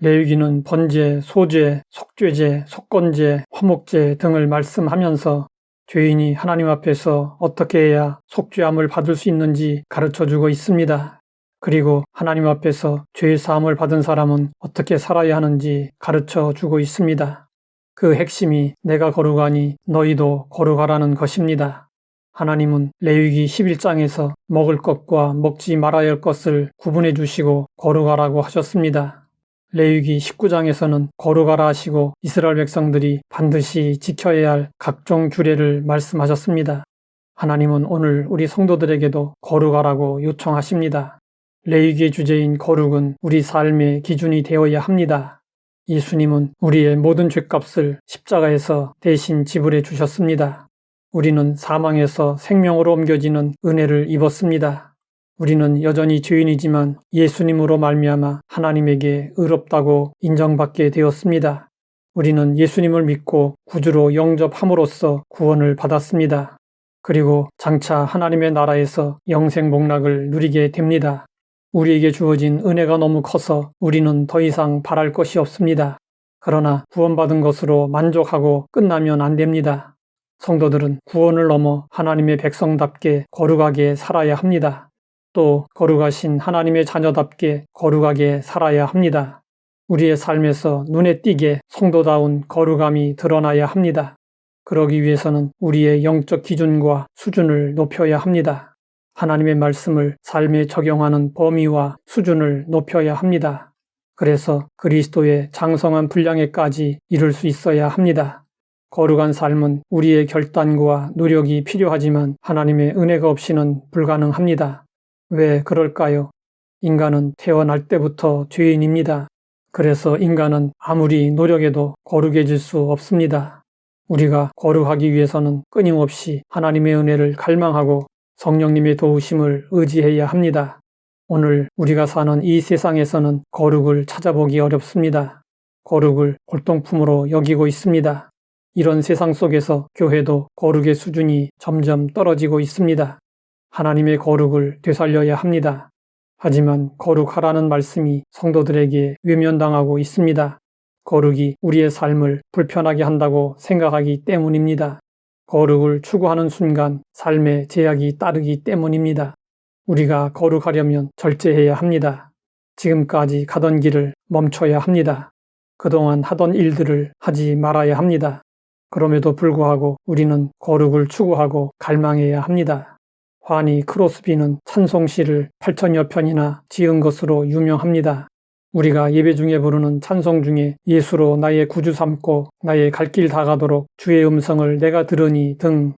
레위기는 번제, 소제, 속죄제, 속건제, 화목제 등을 말씀하면서 죄인이 하나님 앞에서 어떻게 해야 속죄함을 받을 수 있는지 가르쳐 주고 있습니다. 그리고 하나님 앞에서 죄 사함을 받은 사람은 어떻게 살아야 하는지 가르쳐 주고 있습니다. 그 핵심이 내가 거룩하니 너희도 거룩하라는 것입니다. 하나님은 레위기 11장에서 먹을 것과 먹지 말아야 할 것을 구분해 주시고 거룩하라고 하셨습니다. 레위기 19장에서는 거룩하라 하시고 이스라엘 백성들이 반드시 지켜야 할 각종 규례를 말씀하셨습니다. 하나님은 오늘 우리 성도들에게도 거룩하라고 요청하십니다. 레위기의 주제인 거룩은 우리 삶의 기준이 되어야 합니다. 예수님은 우리의 모든 죄값을 십자가에서 대신 지불해 주셨습니다. 우리는 사망에서 생명으로 옮겨지는 은혜를 입었습니다. 우리는 여전히 죄인이지만 예수님으로 말미암아 하나님에게 의롭다고 인정받게 되었습니다. 우리는 예수님을 믿고 구주로 영접함으로써 구원을 받았습니다. 그리고 장차 하나님의 나라에서 영생 복락을 누리게 됩니다. 우리에게 주어진 은혜가 너무 커서 우리는 더 이상 바랄 것이 없습니다. 그러나 구원받은 것으로 만족하고 끝나면 안 됩니다. 성도들은 구원을 넘어 하나님의 백성답게 거룩하게 살아야 합니다. 또 거룩하신 하나님의 자녀답게 거룩하게 살아야 합니다. 우리의 삶에서 눈에 띄게 성도다운 거룩함이 드러나야 합니다. 그러기 위해서는 우리의 영적 기준과 수준을 높여야 합니다. 하나님의 말씀을 삶에 적용하는 범위와 수준을 높여야 합니다. 그래서 그리스도의 장성한 분량에까지 이룰 수 있어야 합니다. 거룩한 삶은 우리의 결단과 노력이 필요하지만 하나님의 은혜가 없이는 불가능합니다. 왜 그럴까요? 인간은 태어날 때부터 죄인입니다. 그래서 인간은 아무리 노력해도 거룩해질 수 없습니다. 우리가 거룩하기 위해서는 끊임없이 하나님의 은혜를 갈망하고 성령님의 도우심을 의지해야 합니다. 오늘 우리가 사는 이 세상에서는 거룩을 찾아보기 어렵습니다. 거룩을 골동품으로 여기고 있습니다. 이런 세상 속에서 교회도 거룩의 수준이 점점 떨어지고 있습니다. 하나님의 거룩을 되살려야 합니다. 하지만 거룩하라는 말씀이 성도들에게 외면당하고 있습니다. 거룩이 우리의 삶을 불편하게 한다고 생각하기 때문입니다. 거룩을 추구하는 순간 삶의 제약이 따르기 때문입니다. 우리가 거룩하려면 절제해야 합니다. 지금까지 가던 길을 멈춰야 합니다. 그동안 하던 일들을 하지 말아야 합니다. 그럼에도 불구하고 우리는 거룩을 추구하고 갈망해야 합니다. 환희 크로스비는 찬송시를 8천여 편이나 지은 것으로 유명합니다. 우리가 예배 중에 부르는 찬송 중에 예수로 나의 구주 삼고 나의 갈 길 다 가도록 주의 음성을 내가 들으니 등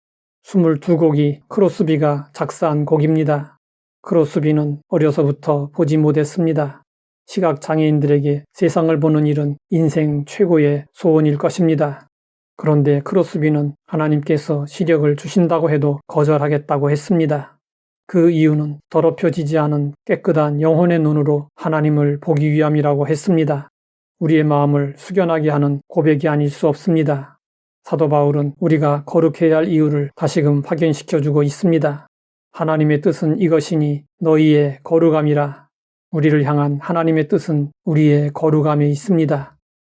22곡이 크로스비가 작사한 곡입니다. 크로스비는 어려서부터 보지 못했습니다. 시각장애인들에게 세상을 보는 일은 인생 최고의 소원일 것입니다. 그런데 크로스비는 하나님께서 시력을 주신다고 해도 거절하겠다고 했습니다. 그 이유는 더럽혀지지 않은 깨끗한 영혼의 눈으로 하나님을 보기 위함이라고 했습니다. 우리의 마음을 숙연하게 하는 고백이 아닐 수 없습니다. 사도 바울은 우리가 거룩해야 할 이유를 다시금 확인시켜 주고 있습니다. 하나님의 뜻은 이것이니 너희의 거룩함이라. 우리를 향한 하나님의 뜻은 우리의 거룩함에 있습니다.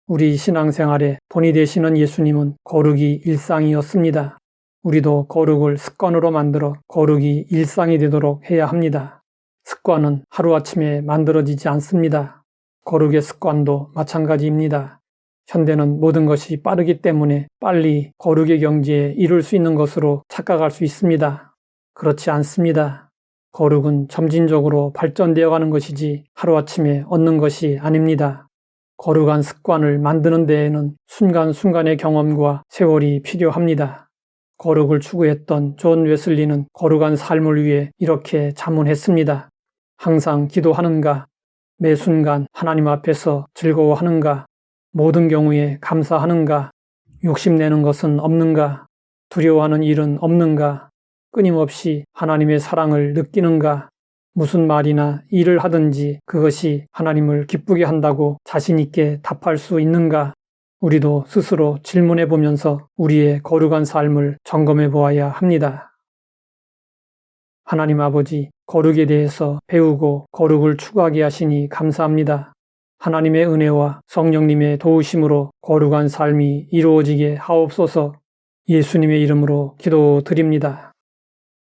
우리 신앙생활에 본이 되시는 예수님은 거룩이 일상이었습니다. 우리도 거룩을 습관으로 만들어 거룩이 일상이 되도록 해야 합니다. 습관은 하루아침에 만들어지지 않습니다. 거룩의 습관도 마찬가지입니다. 현대는 모든 것이 빠르기 때문에 빨리 거룩의 경지에 이룰 수 있는 것으로 착각할 수 있습니다. 그렇지 않습니다. 거룩은 점진적으로 발전되어 가는 것이지 하루아침에 얻는 것이 아닙니다. 거룩한 습관을 만드는 데에는 순간순간의 경험과 세월이 필요합니다. 거룩을 추구했던 존 웨슬리는 거룩한 삶을 위해 이렇게 자문했습니다. 항상 기도하는가? 매 순간 하나님 앞에서 즐거워하는가? 모든 경우에 감사하는가? 욕심내는 것은 없는가? 두려워하는 일은 없는가? 끊임없이 하나님의 사랑을 느끼는가? 무슨 말이나 일을 하든지 그것이 하나님을 기쁘게 한다고 자신있게 답할 수 있는가? 우리도 스스로 질문해 보면서 우리의 거룩한 삶을 점검해 보아야 합니다. 하나님 아버지, 거룩에 대해서 배우고 거룩을 추구하게 하시니 감사합니다. 하나님의 은혜와 성령님의 도우심으로 거룩한 삶이 이루어지게 하옵소서 예수님의 이름으로 기도드립니다.